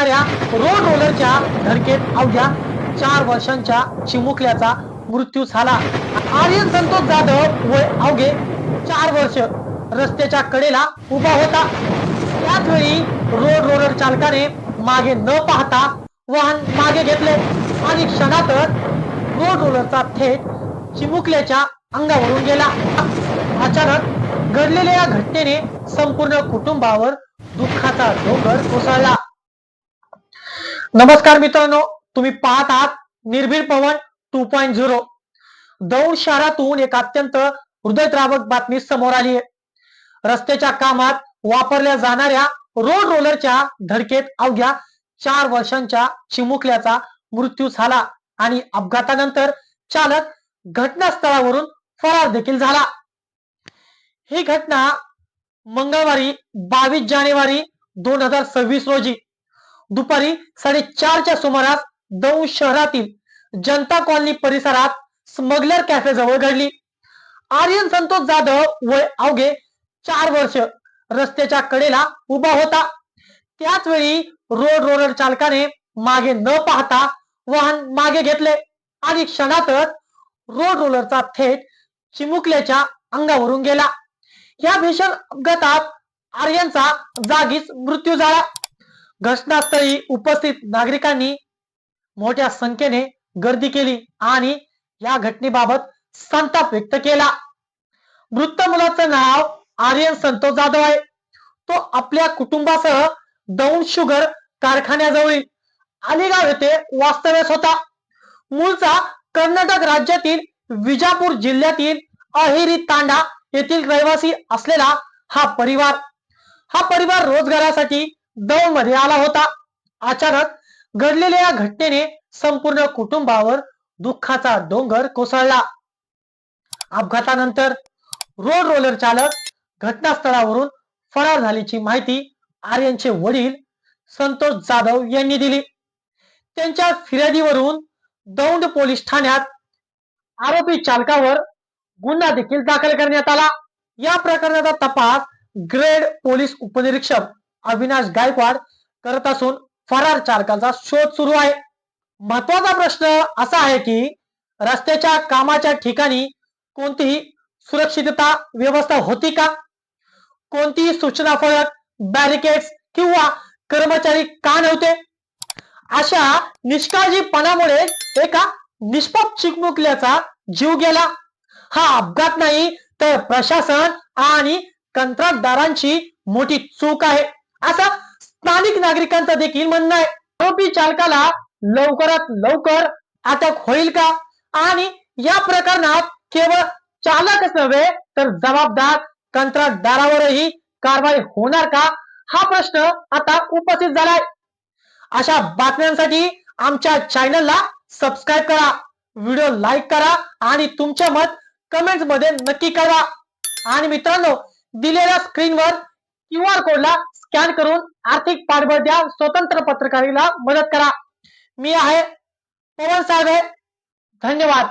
जाणाऱ्या रोड रोलरच्या धडकेत अवघ्या चार वर्षांच्या चिमुकल्याचा मृत्यू झाला. आर्यन संतोष जाधव वय अवघे चार वर्ष रस्त्याच्या कडेला उभा होता. त्याच वेळी रोड रोलर चालकाने मागे न पाहता वाहन मागे घेतले आणि क्षणातच रोड रोलरचा थेट चिमुकल्याच्या अंगावरून गेला. अचानक घडलेल्या या घटनेने संपूर्ण कुटुंबावर दुःखाचा डोंगर कोसळला. नमस्कार मित्रांनो तुम्ही पाहत आहात निर्भीड Pawan two point zero Daund शहरातून एक अत्यंत हृदयद्रावक बातमी समोर आली आहे. रस्त्याच्या कामात वापरल्या जाणाऱ्या रोड रोलरच्या धडकेत अवघ्या चार वर्षांच्या चिमुकल्याचा मृत्यू झाला आणि अपघातानंतर चालक घटनास्थळावरून फरार देखील झाला. ही घटना मंगळवारी बावीस जानेवारी दोन हजार सव्वीस रोजी दुपारी साडेचारच्या सुमारास दौंड शहरातील जनता कॉलनी परिसरात स्मगलर कॅफे जवळ घडली. आर्यन संतोष जाधव वय अवघे चार वर्ष रस्त्याच्या कडेला उभा होता. त्याच वेळी रोड रोलर चालकाने मागे न पाहता वाहन मागे घेतले आणि क्षणातच रोड रोलरचा थेट चिमुकल्याच्या अंगावरून गेला. या भीषण अपघातात आर्यनचा जागीच मृत्यू झाला. घटनास्थळी उपस्थित नागरिकांनी मोठ्या संख्येने गर्दी केली आणि या घटनेबाबत संताप व्यक्त केला. मृत मुलाचं नाव आर्यन संतोष जाधव आहे. तो आपल्या कुटुंबासह दौंड शुगर कारखान्याजवळील अलिगाव येथे वास्तव्यास होता. मूळचा कर्नाटक राज्यातील विजापूर जिल्ह्यातील अहिरी तांडा येथील रहिवासी असलेला हा परिवार. हा परिवार रोजगारासाठी दौ मध्ये आला होता. अचानक घडलेल्या या घटनेने संपूर्ण कुटुंबावर दुःखाचा डोंगर कोसळला. अपघातानंतर रोड रोलर चालक घटनास्थळावरून फरार झाल्याची माहिती आर्यनचे वडील संतोष जाधव यांनी दिली. त्यांच्या फिर्यादीवरून दौंड पोलीस ठाण्यात आरोपी चालकावर गुन्हा देखील दाखल करण्यात आला. या प्रकरणाचा तपास ग्रेड पोलीस उपनिरीक्षक अविनाश गायकवाड करत असून फरार चालकाचा शोध सुरू आहे. महत्त्वाचा प्रश्न असा आहे की रस्त्याच्या कामाच्या ठिकाणी कोणतीही सुरक्षितता व्यवस्था होती का? कोणतीही सूचना फळक बॅरिकेड्स किंवा कर्मचारी का नव्हते? अशा निष्काळजीपणामुळे एका निष्पाप चिकमुकल्याचा जीव गेला. हा अपघात नाही तर प्रशासन आणि कंत्राटदारांची मोठी चूक आहे. असं स्थानिक नागरिकांचं देखील म्हणणं आहे. आरोपी चालकाला लवकरात लवकर अटक होईल का? आणि या प्रकरणात केवळ चालकच नव्हे तर जबाबदार कंत्राटदारावरही कारवाई होणार का? हा प्रश्न आता उपस्थित झालाय. अशा बातम्यांसाठी आमच्या चॅनलला सबस्क्राईब करा व्हिडिओ लाईक करा आणि तुमचे मत कमेंट्समध्ये नक्की कळवा. आणि मित्रांनो दिलेल्या स्क्रीनवर क्यू आर कोडला स्कॅन करून आर्थिक पाठबळ द्या. स्वतंत्र पत्रकारीला मदत करा. मी आहे पवन साळवे. धन्यवाद.